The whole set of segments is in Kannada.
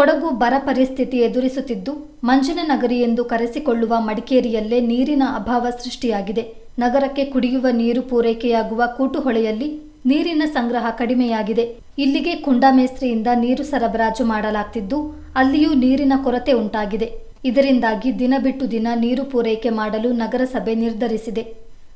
ಕೊಡಗು ಬರ ಪರಿಸ್ಥಿತಿ ಎದುರಿಸುತ್ತಿದ್ದು, ಮಂಜಿನ ನಗರಿ ಎಂದು ಕರೆಸಿಕೊಳ್ಳುವ ಮಡಿಕೇರಿಯಲ್ಲೇ ನೀರಿನ ಅಭಾವ ಸೃಷ್ಟಿಯಾಗಿದೆ. ನಗರಕ್ಕೆ ಕುಡಿಯುವ ನೀರು ಪೂರೈಕೆಯಾಗುವ ಕೂಟುಹೊಳೆಯಲ್ಲಿ ನೀರಿನ ಸಂಗ್ರಹ ಕಡಿಮೆಯಾಗಿದೆ. ಇಲ್ಲಿಗೆ ಕುಂಡಮೇಸ್ತ್ರಿಯಿಂದ ನೀರು ಸರಬರಾಜು ಮಾಡಲಾಗ್ತಿದ್ದು, ಅಲ್ಲಿಯೂ ನೀರಿನ ಕೊರತೆ ಉಂಟಾಗಿದೆ. ಇದರಿಂದಾಗಿ ದಿನ ಬಿಟ್ಟು ದಿನ ನೀರು ಪೂರೈಕೆ ಮಾಡಲು ನಗರಸಭೆ ನಿರ್ಧರಿಸಿದೆ.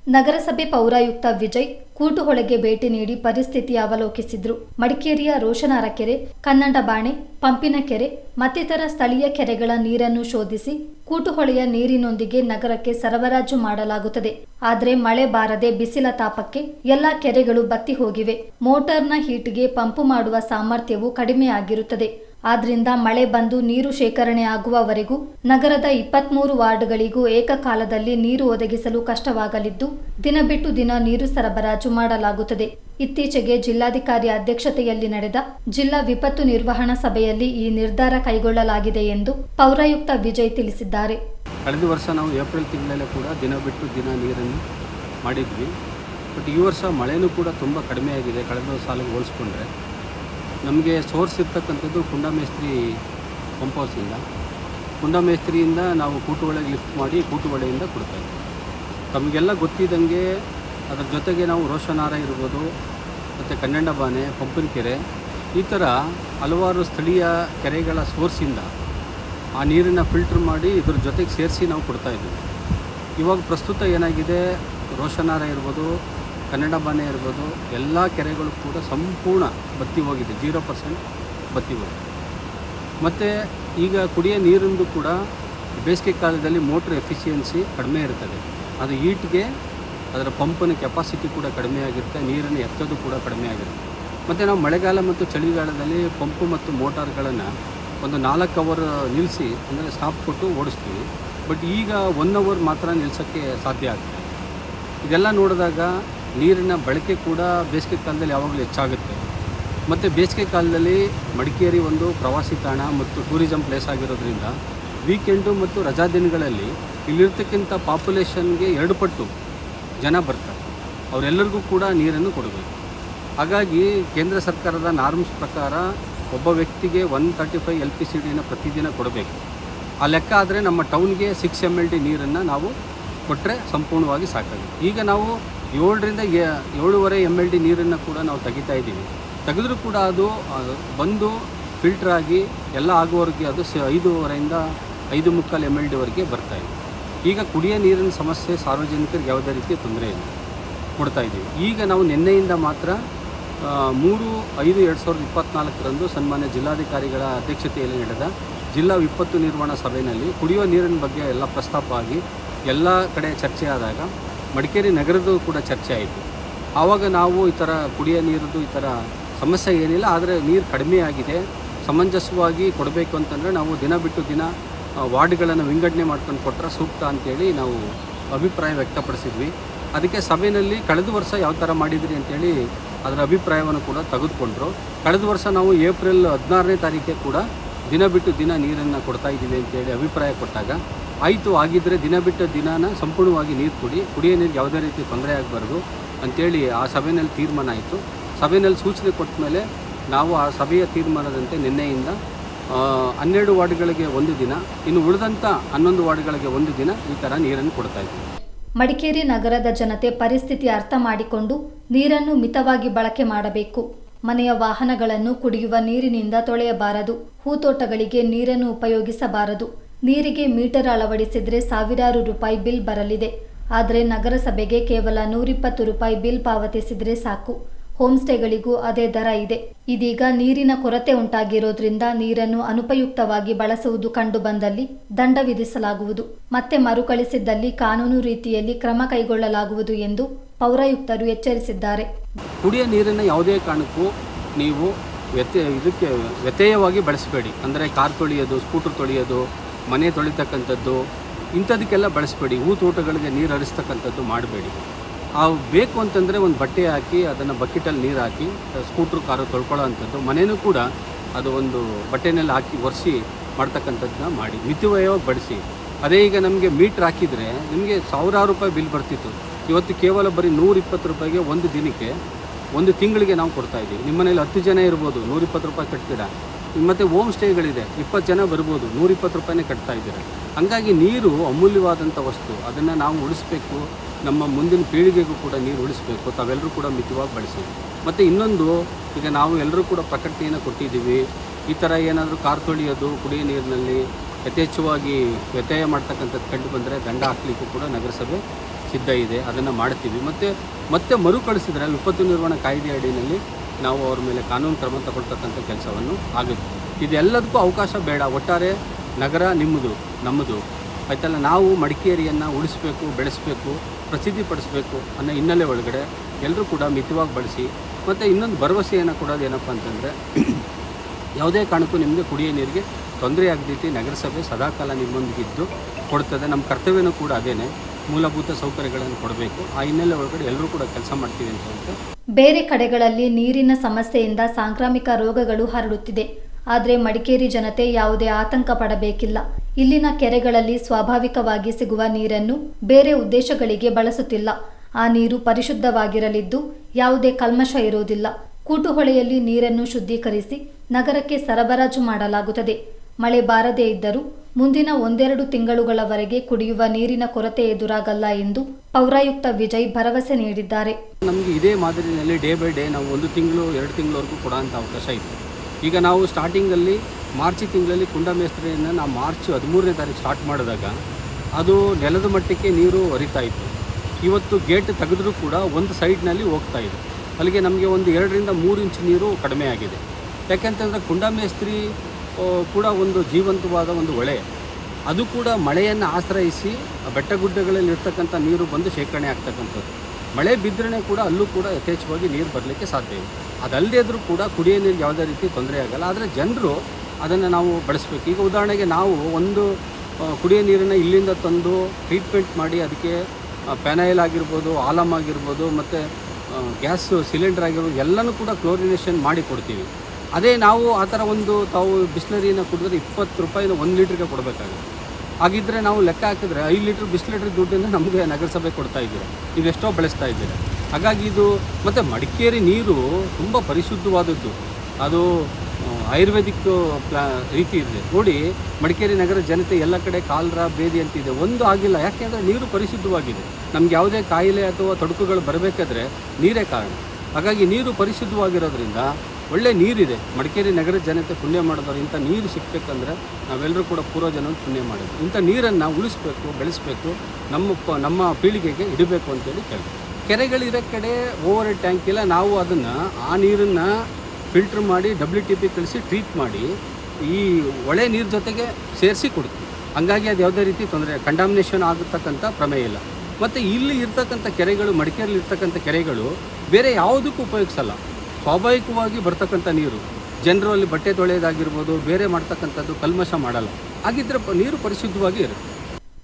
ನಗರಸಭೆ ಪೌರಾಯುಕ್ತ ವಿಜಯ್ ಕೂಟುಹೊಳೆಗೆ ಭೇಟಿ ನೀಡಿ ಪರಿಸ್ಥಿತಿ ಅವಲೋಕಿಸಿದ್ರು. ಮಡಿಕೇರಿಯ ರೋಷನಾರ ಕೆರೆ ಕನ್ನಡ ಬಾಣೆ ಪಂಪಿನ ಕೆರೆ ಮತ್ತಿತರ ಸ್ಥಳೀಯ ಕೆರೆಗಳ ನೀರನ್ನು ಶೋಧಿಸಿ ಕೂಟುಹೊಳೆಯ ನೀರಿನೊಂದಿಗೆ ನಗರಕ್ಕೆ ಸರಬರಾಜು ಮಾಡಲಾಗುತ್ತದೆ. ಆದರೆ ಮಳೆ ಬಾರದೆ ಬಿಸಿಲ ತಾಪಕ್ಕೆ ಎಲ್ಲಾ ಕೆರೆಗಳು ಬತ್ತಿ ಹೋಗಿವೆ. ಮೋಟಾರ್ನ ಹೀಟ್ಗೆ ಪಂಪು ಮಾಡುವ ಸಾಮರ್ಥ್ಯವು ಕಡಿಮೆ ಆಗಿರುತ್ತದೆ ಆದ್ರಿಂದ ಮಳೆ ಬಂದು ನೀರು ಶೇಖರಣೆ ಆಗುವವರೆಗೂ ನಗರದ ಇಪ್ಪತ್ಮೂರು ವಾರ್ಡ್ಗಳಿಗೂ ಏಕಕಾಲದಲ್ಲಿ ನೀರು ಒದಗಿಸಲು ಕಷ್ಟವಾಗಲಿದ್ದು, ದಿನ ಬಿಟ್ಟು ದಿನ ನೀರು ಸರಬರಾಜು ಮಾಡಲಾಗುತ್ತದೆ. ಇತ್ತೀಚೆಗೆ ಜಿಲ್ಲಾಧಿಕಾರಿ ಅಧ್ಯಕ್ಷತೆಯಲ್ಲಿ ನಡೆದ ಜಿಲ್ಲಾ ವಿಪತ್ತು ನಿರ್ವಹಣಾ ಸಭೆಯಲ್ಲಿ ಈ ನಿರ್ಧಾರ ಕೈಗೊಳ್ಳಲಾಗಿದೆ ಎಂದು ಪೌರಾಯುಕ್ತ ವಿಜಯ್ ತಿಳಿಸಿದ್ದಾರೆ. ಕಳೆದ ವರ್ಷ ನಾವು ಏಪ್ರಿಲ್ ತಿಂಗಳಲ್ಲೇ ಕೂಡ ದಿನ ಬಿಟ್ಟು ದಿನ ನೀರನ್ನು ಮಾಡಿದ್ವಿ. ಬಟ್ ಈ ವರ್ಷ ಮಳೆನೂ ಕೂಡ ತುಂಬ ಕಡಿಮೆ ಆಗಿದೆ. ಕಳೆದ ಸಾಲಿಗೆ ಹೋಲಿಸ್ಕೊಂಡ್ರೆ ನಮಗೆ ಸೋರ್ಸ್ ಇರ್ತಕ್ಕಂಥದ್ದು ಕುಂಡಮೇಸ್ತ್ರಿ ಪಂಪ್ ಹೌಸಿಂದ ಕುಂಡಮೇಸ್ತ್ರಿಯಿಂದ ನಾವು ಕೂಟುಗಳಿಗೆ ಲಿಫ್ಟ್ ಮಾಡಿ ಕೂಟುಗಳೆಯಿಂದ ಕೊಡ್ತಾ ಇದ್ದೀವಿ ತಮಗೆಲ್ಲ ಗೊತ್ತಿದ್ದಂಗೆ ಅದರ ಜೊತೆಗೆ ನಾವು ರೋಷನಾರ ಇರ್ಬೋದು, ಮತ್ತು ಕನ್ನಡ ಬಾನೆ ಪಂಪಿನ ಕೆರೆ, ಈ ಥರ ಹಲವಾರು ಸ್ಥಳೀಯ ಕೆರೆಗಳ ಸೋರ್ಸಿಂದ ಆ ನೀರನ್ನು ಫಿಲ್ಟ್ರ್ ಮಾಡಿ ಇದ್ರ ಜೊತೆಗೆ ಸೇರಿಸಿ ನಾವು ಕೊಡ್ತಾ ಇದ್ದೀವಿ ಇವಾಗ ಪ್ರಸ್ತುತ ಏನಾಗಿದೆ, ರೋಷನಾರ ಇರ್ಬೋದು ಕನ್ನಡ ಬಾನೆ ಇರ್ಬೋದು, ಎಲ್ಲ ಕೆರೆಗಳು ಕೂಡ ಸಂಪೂರ್ಣ ಬತ್ತಿ ಹೋಗಿದೆ, ಜೀರೋ ಪರ್ಸೆಂಟ್ ಬತ್ತಿ ಹೋಗಿದೆ. ಮತ್ತು ಈಗ ಕುಡಿಯೋ ನೀರಿಂದು ಕೂಡ ಬೇಸಿಗೆ ಕಾಲದಲ್ಲಿ ಮೋಟ್ರ್ ಎಫಿಷಿಯನ್ಸಿ ಕಡಿಮೆ ಇರ್ತದೆ. ಅದು ಈಟ್ಗೆ ಅದರ ಪಂಪಿನ ಕೆಪಾಸಿಟಿ ಕೂಡ ಕಡಿಮೆ ಆಗಿರುತ್ತೆ, ನೀರನ್ನು ಎತ್ತೋದು ಕೂಡ ಕಡಿಮೆ ಆಗಿರುತ್ತೆ. ಮತ್ತು ನಾವು ಮಳೆಗಾಲ ಮತ್ತು ಚಳಿಗಾಲದಲ್ಲಿ ಪಂಪು ಮತ್ತು ಮೋಟಾರ್ಗಳನ್ನು ಒಂದು ನಾಲ್ಕು ಅವರ್ ನಿಲ್ಲಿಸಿ ಅಂದರೆ ಸ್ಟಾಪ್ ಕೊಟ್ಟು ಓಡಿಸ್ತೀವಿ. ಬಟ್ ಈಗ ಒನ್ ಅವರ್ ಮಾತ್ರ ನಿಲ್ಲಿಸೋಕ್ಕೆ ಸಾಧ್ಯ ಆಗ್ತದೆ ಇದೆಲ್ಲ ನೋಡಿದಾಗ ನೀರಿನ ಬಳಕೆ ಕೂಡ ಬೇಸಿಗೆ ಕಾಲದಲ್ಲಿ ಯಾವಾಗಲೂ ಹೆಚ್ಚಾಗುತ್ತೆ. ಮತ್ತು ಬೇಸಿಗೆ ಕಾಲದಲ್ಲಿ ಮಡಿಕೇರಿ ಒಂದು ಪ್ರವಾಸಿ ತಾಣ ಮತ್ತು ಟೂರಿಸಂ ಪ್ಲೇಸ್ ಆಗಿರೋದ್ರಿಂದ ವೀಕೆಂಡು ಮತ್ತು ರಜಾ ದಿನಗಳಲ್ಲಿ ಇಲ್ಲಿರ್ತಕ್ಕಂಥ ಪಾಪ್ಯುಲೇಷನ್ಗೆ ಎರಡು ಪಟ್ಟು ಜನ ಬರ್ತಾರೆ. ಅವರೆಲ್ಲರಿಗೂ ಕೂಡ ನೀರನ್ನು ಕೊಡಬೇಕು. ಹಾಗಾಗಿ ಕೇಂದ್ರ ಸರ್ಕಾರದ ನಾರ್ಮ್ಸ್ ಪ್ರಕಾರ ಒಬ್ಬ ವ್ಯಕ್ತಿಗೆ one thirty five L P C ಡಿನ ಪ್ರತಿದಿನ ಕೊಡಬೇಕು. ಆ ಲೆಕ್ಕ ಆದರೆ ನಮ್ಮ ಟೌನ್ಗೆ ಸಿಕ್ಸ್ ಎಂ ಎಲ್ ಡಿ ನೀರನ್ನು ನಾವು ಕೊಟ್ಟರೆ ಸಂಪೂರ್ಣವಾಗಿ ಸಾಕಾಗುತ್ತೆ. ಈಗ ನಾವು ಏಳರಿಂದ ಏಳುವರೆ ಎಂ ಎಲ್ ಡಿ ನೀರನ್ನು ಕೂಡ ನಾವು ತೆಗಿತಾ ಇದ್ದೀವಿ. ತೆಗೆದ್ರೂ ಕೂಡ ಅದು ಬಂದು ಫಿಲ್ಟರ್ ಆಗಿ ಎಲ್ಲ ಆಗುವವರೆಗೆ ಅದು ಸ, ಐದೂವರೆಯಿಂದ ಐದು ಮುಕ್ಕಾಲು ಎಂ ಎಲ್ ಡಿವರೆಗೆ ಬರ್ತಾ ಇದೆ. ಈಗ ಕುಡಿಯೋ ನೀರಿನ ಸಮಸ್ಯೆ ಸಾರ್ವಜನಿಕರಿಗೆ ಯಾವುದೇ ರೀತಿಯ ತೊಂದರೆ ಇಲ್ಲ. ಕೊಡ್ತಾ ಇದ್ದೀವಿ. ಈಗ ನಾವು ನಿನ್ನೆಯಿಂದ ಮಾತ್ರ ಮೂರು, ಐದು, ಎರಡು ಸಾವಿರದ ಇಪ್ಪತ್ತ್ನಾಲ್ಕರಂದು ಸನ್ಮಾನ್ಯ ಜಿಲ್ಲಾಧಿಕಾರಿಗಳ ಅಧ್ಯಕ್ಷತೆಯಲ್ಲಿ ನಡೆದ ಜಿಲ್ಲಾ ವಿಪತ್ತು ನಿರ್ವಹಣಾ ಸಭೆಯಲ್ಲಿ ಕುಡಿಯುವ ನೀರಿನ ಬಗ್ಗೆ ಎಲ್ಲ ಪ್ರಸ್ತಾಪ ಆಗಿ ಎಲ್ಲ ಕಡೆ ಚರ್ಚೆ ಆದಾಗ ಮಡಿಕೇರಿ ನಗರದ್ದು ಕೂಡ ಚರ್ಚೆ ಆಯಿತು. ಆವಾಗ ನಾವು ಈ ಥರ ಕುಡಿಯೋ ನೀರದ್ದು ಈ ಥರ ಸಮಸ್ಯೆ ಏನಿಲ್ಲ, ಆದರೆ ನೀರು ಕಡಿಮೆ ಆಗಿದೆ. ಸಮಂಜಸವಾಗಿ ಕೊಡಬೇಕು ಅಂತಂದರೆ ನಾವು ದಿನ ಬಿಟ್ಟು ದಿನ ವಾರ್ಡ್ಗಳನ್ನು ವಿಂಗಡಣೆ ಮಾಡ್ಕೊಂಡು ಕೊಟ್ಟರೆ ಸೂಕ್ತ ಅಂತೇಳಿ ನಾವು ಅಭಿಪ್ರಾಯ ವ್ಯಕ್ತಪಡಿಸಿದ್ವಿ. ಅದಕ್ಕೆ ಸಭೆಯಲ್ಲಿ ಕಳೆದ ವರ್ಷ ಯಾವ ಥರ ಮಾಡಿದ್ರಿ ಅಂತೇಳಿ ಅದರ ಅಭಿಪ್ರಾಯವನ್ನು ಕೂಡ ತೆಗೆದುಕೊಂಡ್ರು. ಕಳೆದ ವರ್ಷ ನಾವು ಏಪ್ರಿಲ್ ಹದಿನಾರನೇ ತಾರೀಕೆ ಕೂಡ ದಿನ ಬಿಟ್ಟು ದಿನ ನೀರನ್ನು ಕೊಡ್ತಾ ಇದ್ದೀವಿ ಅಂತೇಳಿ ಅಭಿಪ್ರಾಯ ಕೊಟ್ಟಾಗ, ಆಯಿತು ಆಗಿದ್ದರೆ ದಿನ ಬಿಟ್ಟು ದಿನಾನ ಸಂಪೂರ್ಣವಾಗಿ ನೀರು ಕುಡಿ, ಕುಡಿಯೋ ನೀರಿಗೆ ಯಾವುದೇ ರೀತಿ ತೊಂದರೆ ಆಗಬಾರ್ದು ಅಂತೇಳಿ ಆ ಸಭೆಯಲ್ಲಿ ತೀರ್ಮಾನ ಆಯಿತು. ಸಭೆಯಲ್ಲಿ ಸೂಚನೆ ಕೊಟ್ಟ ಮೇಲೆ ನಾವು ಆ ಸಭೆಯ ತೀರ್ಮಾನದಂತೆ ನಿನ್ನೆಯಿಂದ ಹನ್ನೆರಡು ವಾರ್ಡ್ಗಳಿಗೆ ಒಂದು ದಿನ, ಇನ್ನು ಉಳಿದಂಥ ಹನ್ನೊಂದು ವಾರ್ಡ್ಗಳಿಗೆ ಒಂದು ದಿನ ಈ ಥರ ನೀರನ್ನು ಕೊಡ್ತಾ ಇದ್ದೀವಿ. ಮಡಿಕೇರಿ ನಗರದ ಜನತೆ ಪರಿಸ್ಥಿತಿ ಅರ್ಥ ಮಾಡಿಕೊಂಡು ನೀರನ್ನು ಮಿತವಾಗಿ ಬಳಕೆ ಮಾಡಬೇಕು. ಮನೆಯ ವಾಹನಗಳನ್ನು ಕುಡಿಯುವ ನೀರಿನಿಂದ ತೊಳೆಯಬಾರದು. ಹೂತೋಟಗಳಿಗೆ ನೀರನ್ನು ಉಪಯೋಗಿಸಬಾರದು. ನೀರಿಗೆ ಮೀಟರ್ ಅಳವಡಿಸಿದ್ರೆ ಸಾವಿರಾರು ರೂಪಾಯಿ ಬಿಲ್ ಬರಲಿದೆ. ಆದರೆ ನಗರಸಭೆಗೆ ಕೇವಲ ನೂರಿಪ್ಪತ್ತು ರೂಪಾಯಿ ಬಿಲ್ ಪಾವತಿಸಿದರೆ ಸಾಕು. ಹೋಮ್ಸ್ಟೇಗಳಿಗೂ ಅದೇ ದರ ಇದೆ. ಇದೀಗ ನೀರಿನ ಕೊರತೆ ಉಂಟಾಗಿರೋದ್ರಿಂದ ನೀರನ್ನು ಅನುಪಯುಕ್ತವಾಗಿ ಬಳಸುವುದು ಕಂಡುಬಂದಲ್ಲಿ ದಂಡ ವಿಧಿಸಲಾಗುವುದು. ಮತ್ತೆ ಮರುಕಳಿಸಿದ್ದಲ್ಲಿ ಕಾನೂನು ರೀತಿಯಲ್ಲಿ ಕ್ರಮ ಕೈಗೊಳ್ಳಲಾಗುವುದು ಎಂದು ಪೌರಾಯುಕ್ತರು ಎಚ್ಚರಿಸಿದ್ದಾರೆ. ಕುಡಿಯ ನೀರನ್ನು ಯಾವುದೇ ಕಾರಣಕ್ಕೂ ನೀವು ವ್ಯತ್ಯ ಇದಕ್ಕೆ ವ್ಯತ್ಯಯವಾಗಿ ಬಳಸಬೇಡಿ. ಅಂದರೆ ಕಾರ್ ತೊಳೆಯೋದು, ಸ್ಕೂಟರ್ ತೊಳೆಯೋದು, ಮನೆ ತೊಳಿತಕ್ಕಂಥದ್ದು, ಇಂಥದಕ್ಕೆಲ್ಲ ಬಳಸಬೇಡಿ. ಹೂ ತೋಟಗಳಿಗೆ ನೀರು ಹರಿಸ್ತಕ್ಕಂಥದ್ದು ಮಾಡಬೇಡಿ. ಆ ಬೇಕು ಅಂತಂದರೆ ಒಂದು ಬಟ್ಟೆ ಹಾಕಿ, ಅದನ್ನು ಬಕೆಟಲ್ಲಿ ನೀರು ಹಾಕಿ, ಸ್ಕೂಟ್ರ್, ಕಾರು ತೊಳ್ಕೊಳ್ಳೋ ಅಂಥದ್ದು ಮನೆಯೂ ಕೂಡ ಅದು ಒಂದು ಬಟ್ಟೆನಲ್ಲಿ ಹಾಕಿ ಒರೆಸಿ ಮಾಡ್ತಕ್ಕಂಥದ್ದನ್ನ ಮಾಡಿ. ಮಿತವ್ಯಯವಾಗಿ ಬಳಸಿ ಅದೇ ಈಗ ನಮಗೆ ಮೀಟ್ರ್ ಹಾಕಿದರೆ ನಿಮಗೆ ಸಾವಿರಾರು ರೂಪಾಯಿ ಬಿಲ್ ಬರ್ತಿತ್ತು. ಇವತ್ತು ಕೇವಲ ಬರೀ ನೂರಿಪ್ಪತ್ತು ರೂಪಾಯಿಗೆ ಒಂದು ದಿನಕ್ಕೆ ಒಂದು ತಿಂಗಳಿಗೆ ನಾವು ಕೊಡ್ತಾ ಇದ್ದೀವಿ. ನಿಮ್ಮ ಮನೇಲಿ ಹತ್ತು ಜನ ಇರ್ಬೋದು, ನೂರಿಪ್ಪತ್ತು ರೂಪಾಯಿ ಕಟ್ತೀರಾ. ಮತ್ತು ಹೋಮ್ ಸ್ಟೇಗಳಿದೆ, ಇಪ್ಪತ್ತು ಜನ ಬರ್ಬೋದು, ನೂರಿಪ್ಪತ್ತು ರೂಪಾಯಿನೇ ಕಟ್ತಾ ಇದ್ದೀರಾ. ಹಂಗಾಗಿ ನೀರು ಅಮೂಲ್ಯವಾದಂಥ ವಸ್ತು. ಅದನ್ನು ನಾವು ಉಳಿಸ್ಬೇಕು. ನಮ್ಮ ಮುಂದಿನ ಪೀಳಿಗೆಗೂ ಕೂಡ ನೀರು ಉಳಿಸ್ಬೇಕು. ತಾವೆಲ್ಲರೂ ಕೂಡ ಮಿತವಾಗಿ ಬಳಸಿ. ಮತ್ತು ಇನ್ನೊಂದು, ಈಗ ನಾವು ಎಲ್ಲರೂ ಕೂಡ ಪ್ರಕಟಣೆಯನ್ನು ಕೊಟ್ಟಿದ್ದೀವಿ. ಈ ಥರ ಏನಾದರೂ ಕಾರ್ ತೊಳೆಯೋದು, ಕುಡಿಯೋ ನೀರಿನಲ್ಲಿ ಯಥೇಚ್ಛವಾಗಿ ವ್ಯತ್ಯಯ ಮಾಡ್ತಕ್ಕಂಥದ್ದು ಕಂಡು ಬಂದರೆ ದಂಡ ಹಾಕಲಿಕ್ಕೂ ಕೂಡ ನಗರಸಭೆ ಸಿದ್ಧ ಇದೆ, ಅದನ್ನು ಮಾಡ್ತೀವಿ. ಮತ್ತು, ಮತ್ತೆ ಮರುಕಳಿಸಿದ್ರೆ ವಿಪತ್ತು ನಿರ್ವಹಣಾ ಕಾಯ್ದೆ ಅಡಿಯಲ್ಲಿ ನಾವು ಅವ್ರ ಮೇಲೆ ಕಾನೂನು ಕ್ರಮ ತಗೊಳ್ತಕ್ಕಂಥ ಕೆಲಸವನ್ನು ಆಗುತ್ತೆ. ಇದೆಲ್ಲದಕ್ಕೂ ಅವಕಾಶ ಬೇಡ. ಒಟ್ಟಾರೆ ನಗರ ನಿಮ್ಮದು, ನಮ್ಮದು. ಆಯ್ತಲ್ಲ? ನಾವು ಮಡಿಕೇರಿಯನ್ನು ಉಳಿಸಬೇಕು, ಬೆಳೆಸಬೇಕು ಪ್ರಸಿದ್ಧಿಪಡಿಸಬೇಕು ಅನ್ನೋ ಹಿನ್ನೆಲೆ ಒಳಗಡೆ ಎಲ್ಲರೂ ಕೂಡ ಮಿತವಾಗಿ ಬಳಸಿ, ಮತ್ತು ಇನ್ನೊಂದು ಭರವಸೆಯನ್ನು ಕೊಡೋದು ಏನಪ್ಪ ಅಂತಂದರೆ, ಯಾವುದೇ ಕಾರಣಕ್ಕೂ ನಿಮಗೆ ಕುಡಿಯೋ ನೀರಿಗೆ ತೊಂದರೆ ಆಗದೈತಿ ನಗರಸಭೆ ಸದಾಕಾಲ ನಿಮ್ಮೊಂದಿಗಿದ್ದು, ಕೊಡ್ತದೆ. ನಮ್ಮ ಕರ್ತವ್ಯನೂ ಕೂಡ ಅದೇನೆ. ಮೂಲಭೂತ ಸೌಕರ್ಯಗಳನ್ನು ಕೊಡಬೇಕು. ಆ ಹಿನ್ನೆಲೆ ಒಳಗಡೆ ಎಲ್ಲರೂ ಕೂಡ ಕೆಲಸ ಮಾಡ್ತೀವಿ ಅಂತ ಬೇರೆ ಕಡೆಗಳಲ್ಲಿ ನೀರಿನ ಸಮಸ್ಯೆಯಿಂದ ಸಾಂಕ್ರಾಮಿಕ ರೋಗಗಳು ಹರಡುತ್ತಿದೆ. ಆದರೆ ಮಡಿಕೇರಿ ಜನತೆ ಯಾವುದೇ ಆತಂಕ ಪಡಬೇಕಿಲ್ಲ. ಇಲ್ಲಿನ ಕೆರೆಗಳಲ್ಲಿ ಸ್ವಾಭಾವಿಕವಾಗಿ ಸಿಗುವ ನೀರನ್ನು ಬೇರೆ ಉದ್ದೇಶಗಳಿಗೆ ಬಳಸುತ್ತಿಲ್ಲ. ಆ ನೀರು ಪರಿಶುದ್ಧವಾಗಿರಲಿದ್ದು ಯಾವುದೇ ಕಲ್ಮಶ ಇರುವುದಿಲ್ಲ. ಕೂಟುಹೊಳೆಯಲ್ಲಿ ನೀರನ್ನು ಶುದ್ಧೀಕರಿಸಿ ನಗರಕ್ಕೆ ಸರಬರಾಜು ಮಾಡಲಾಗುತ್ತದೆ. ಮಳೆ ಬಾರದೇ ಇದ್ದರೂ ಮುಂದಿನ ಒಂದೆರಡು ತಿಂಗಳುಗಳವರೆಗೆ ಕುಡಿಯುವ ನೀರಿನ ಕೊರತೆ ಎದುರಾಗಲ್ಲ ಎಂದು ಪೌರಾಯುಕ್ತ ವಿಜಯ್ ಭರವಸೆ ನೀಡಿದ್ದಾರೆ. ನಮಗೆ ಇದೇ ಮಾದರಿಯಲ್ಲಿ ಡೇ ಬೈ ಡೇ ನಾವು ಒಂದು ತಿಂಗಳು ಎರಡು ತಿಂಗಳವರೆಗೂ ಕೊಡೋಂಥ ಅವಕಾಶ ಇತ್ತು ಈಗ ನಾವು ಸ್ಟಾರ್ಟಿಂಗಲ್ಲಿ ಮಾರ್ಚ್ ತಿಂಗಳಲ್ಲಿ ಕುಂಡಮೇಸ್ತ್ರಿಯನ್ನು ನಾವು ಮಾರ್ಚ್ ಹದಿಮೂರನೇ ತಾರೀಕು ಸ್ಟಾರ್ಟ್ ಮಾಡಿದಾಗ ಅದು ನೆಲದ ಮಟ್ಟಕ್ಕೆ ನೀರು ಹರಿತಾ ಇತ್ತು. ಇವತ್ತು ಗೇಟ್ ತೆಗೆದರೂ ಕೂಡ ಒಂದು ಸೈಡ್ನಲ್ಲಿ ಹೋಗ್ತಾ ಇದೆ. ಅಲ್ಲಿಗೆ ನಮಗೆ ಒಂದು ಎರಡರಿಂದ ಮೂರು ಇಂಚ್ ನೀರು ಕಡಿಮೆ ಆಗಿದೆ. ಯಾಕೆಂತಂದರೆ ಕುಂಡ ಮೇಸ್ತ್ರಿ ಆ, ಕೂಡ ಒಂದು ಜೀವಂತವಾದ ಒಂದು ಹೊಳೆ. ಅದು ಕೂಡ ಮಳೆಯನ್ನು ಆಶ್ರಯಿಸಿ ಬೆಟ್ಟ ಇರ್ತಕ್ಕಂಥ ನೀರು ಬಂದು ಶೇಖರಣೆ ಆಗ್ತಕ್ಕಂಥದ್ದು. ಮಳೆ ಬಿದ್ದರೆ ಕೂಡ ಅಲ್ಲೂ ಕೂಡ ಯಥೇಚ್ಛವಾಗಿ ನೀರು ಬರಲಿಕ್ಕೆ ಸಾಧ್ಯ ಇದೆ. ಅದಲ್ಲದೆ ಇದ್ರೂ ಕೂಡ ಕುಡಿಯೋ ನೀರು ಯಾವುದೇ ರೀತಿ ತೊಂದರೆ ಆಗಲ್ಲ. ಆದರೆ ಜನರು ಅದನ್ನು ನಾವು ಬಳಸಬೇಕು. ಈಗ ಉದಾಹರಣೆಗೆ ನಾವು ಒಂದು ಕುಡಿಯೋ ನೀರನ್ನು ಇಲ್ಲಿಂದ ತಂದು ಟ್ರೀಟ್ಮೆಂಟ್ ಮಾಡಿ ಅದಕ್ಕೆ ಪ್ಯಾನೈಲ್ ಆಗಿರ್ಬೋದು ಆಲಮ್ ಆಗಿರ್ಬೋದು, ಮತ್ತು ಗ್ಯಾಸ್ ಸಿಲಿಂಡರ್ ಆಗಿರ್ಬೋದು, ಎಲ್ಲನೂ ಕೂಡ ಕ್ಲೋರಿನೇಷನ್ ಮಾಡಿ ಕೊಡ್ತೀವಿ. ಅದೇ ನಾವು ಆ ಥರ ಒಂದು ತಾವು ಬಿಸ್ಲರಿನ ಕುಡಿದ್ರೆ ಇಪ್ಪತ್ತು ರೂಪಾಯಿನ ಒಂದು ಲೀಟ್ರಿಗೆ ಕೊಡಬೇಕಾಗುತ್ತೆ. ಹಾಗಿದ್ದರೆ ನಾವು ಲೆಕ್ಕ ಹಾಕಿದ್ರೆ ಐದು ಲೀಟ್ರ್ ಬಿಸ್ಲರಿ ದುಡ್ಡಿಂದ ನಮಗೆ ನಗರಸಭೆ ಕೊಡ್ತಾ ಇದ್ದೀರಾ. ನೀವೆಷ್ಟೋ ಬೆಳೆಸ್ತಾ ಇದ್ದೀರಾ. ಹಾಗಾಗಿ ಇದು ಮತ್ತು ಮಡಿಕೇರಿ ನೀರು ತುಂಬ ಪರಿಶುದ್ಧವಾದದ್ದು. ಅದು ಆಯುರ್ವೇದಿಕ್ ಪ್ಲಾ ರೀತಿ ಇದೆ. ನೋಡಿ, ಮಡಿಕೇರಿ ನಗರ ಜನತೆ ಎಲ್ಲ ಕಡೆ ಕಾಲರ, ಬೇದಿ ಅಂತಿದೆ ಒಂದು ಆಗಿಲ್ಲ. ಯಾಕೆಂದರೆ ನೀರು ಪರಿಶುದ್ಧವಾಗಿದೆ. ನಮ್ಗೆ ಯಾವುದೇ ಕಾಯಿಲೆ ಅಥವಾ ತೊಡಕುಗಳು ಬರಬೇಕಾದ್ರೆ ನೀರೇ ಕಾರಣ. ಹಾಗಾಗಿ ನೀರು ಪರಿಶುದ್ಧವಾಗಿರೋದ್ರಿಂದ ಒಳ್ಳೆ ನೀರಿದೆ. ಮಡಿಕೇರಿ ನಗರದ ಜನತೆ ಪುಣ್ಯ ಮಾಡಿದವರು. ಇಂಥ ನೀರು ಸಿಗಬೇಕಂದ್ರೆ ನಾವೆಲ್ಲರೂ ಕೂಡ ಪೂರ್ವಜನ ಪುಣ್ಯ ಮಾಡಿದ್ವಿ. ಇಂಥ ನೀರನ್ನು ಉಳಿಸ್ಬೇಕು, ಬೆಳೆಸಬೇಕು, ನಮ್ಮ ನಮ್ಮ ಪೀಳಿಗೆಗೆ ಇಡಬೇಕು ಅಂತೇಳಿ ಕೇಳಿ ಕೆರೆಗಳಿರೋ ಕಡೆ ಓವರ್ ಟ್ಯಾಂಕ್ ಇಲ್ಲ. ನಾವು ಅದನ್ನು ಆ ನೀರನ್ನು ಫಿಲ್ಟ್ರ್ ಮಾಡಿ ಡಬ್ಲ್ಯೂ ಟಿ ಪಿ ಕಳಿಸಿ, ಟ್ರೀಟ್ ಮಾಡಿ, ಈ ಒಳೆ ನೀರು ಜೊತೆಗೆ ಸೇರಿಸಿ ಕೊಡ್ತೀವಿ. ಹಂಗಾಗಿ ಅದು ಯಾವುದೇ ರೀತಿ ತೊಂದರೆ ಕಂಡಾಮಿನೇಷನ್ ಆಗತಕ್ಕಂಥ ಪ್ರಮೇಯ ಇಲ್ಲ. ಮತ್ತು ಇಲ್ಲಿ ಇರ್ತಕ್ಕಂಥ ಕೆರೆಗಳು ಮಡಿಕೇರಿಯಲ್ಲಿ ಇರ್ತಕ್ಕಂಥ ಕೆರೆಗಳು ಬೇರೆ ಯಾವುದಕ್ಕೂ ಉಪಯೋಗಿಸಲ್ಲ. ಸ್ವಾಭಾವಿಕವಾಗಿ ಬರ್ತಕ್ಕಂಥ ನೀರು. ಜನರು ಬಟ್ಟೆ ತೊಳೆಯೋದಾಗಿರ್ಬೋದು, ಬೇರೆ ಮಾಡ್ತಕ್ಕಂಥದ್ದು ಕಲ್ಮಶ ಮಾಡಲ್ಲ. ಹಾಗಿದ್ರೆ ನೀರು ಪರಿಶುದ್ಧವಾಗಿ ಇರುತ್ತೆ.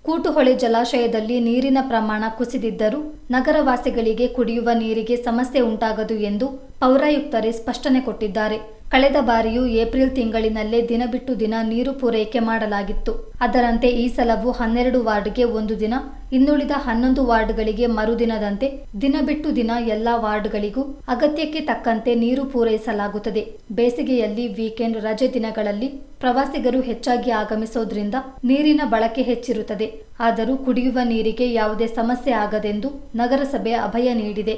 ಕೂಟುಹೊಳೆ ಜಲಾಶಯದಲ್ಲಿ ನೀರಿನ ಪ್ರಮಾಣ ಕುಸಿದಿದ್ದರೂ ನಗರವಾಸಿಗಳಿಗೆ ಕುಡಿಯುವ ನೀರಿಗೆ ಸಮಸ್ಯೆ ಉಂಟಾಗದು ಎಂದು ಪೌರಾಯುಕ್ತರೇ ಸ್ಪಷ್ಟನೆ ಕೊಟ್ಟಿದ್ದಾರೆ. ಕಳೆದ ಬಾರಿಯೂ ಏಪ್ರಿಲ್ ತಿಂಗಳಿನಲ್ಲೇ ದಿನ ಬಿಟ್ಟು ದಿನ ನೀರು ಪೂರೈಕೆ ಮಾಡಲಾಗಿತ್ತು. ಅದರಂತೆ ಈ ಸಲವು ಹನ್ನೆರಡು ವಾರ್ಡ್ಗೆ ಒಂದು ದಿನ, ಇನ್ನುಳಿದ ಹನ್ನೊಂದು ವಾರ್ಡ್ಗಳಿಗೆ ಮರುದಿನದಂತೆ ದಿನ ಬಿಟ್ಟು ದಿನ ಎಲ್ಲಾ ವಾರ್ಡ್ಗಳಿಗೂ ಅಗತ್ಯಕ್ಕೆ ತಕ್ಕಂತೆ ನೀರು ಪೂರೈಸಲಾಗುತ್ತದೆ. ಬೇಸಿಗೆಯಲ್ಲಿ ವೀಕೆಂಡ್ ರಜೆ ದಿನಗಳಲ್ಲಿ ಪ್ರವಾಸಿಗರು ಹೆಚ್ಚಾಗಿ ಆಗಮಿಸೋದ್ರಿಂದ ನೀರಿನ ಬಳಕೆ ಹೆಚ್ಚಿರುತ್ತದೆ. ಆದರೂ ಕುಡಿಯುವ ನೀರಿಗೆ ಯಾವುದೇ ಸಮಸ್ಯೆ ಆಗದೆಂದು ನಗರಸಭೆ ಅಭಯ ನೀಡಿದೆ.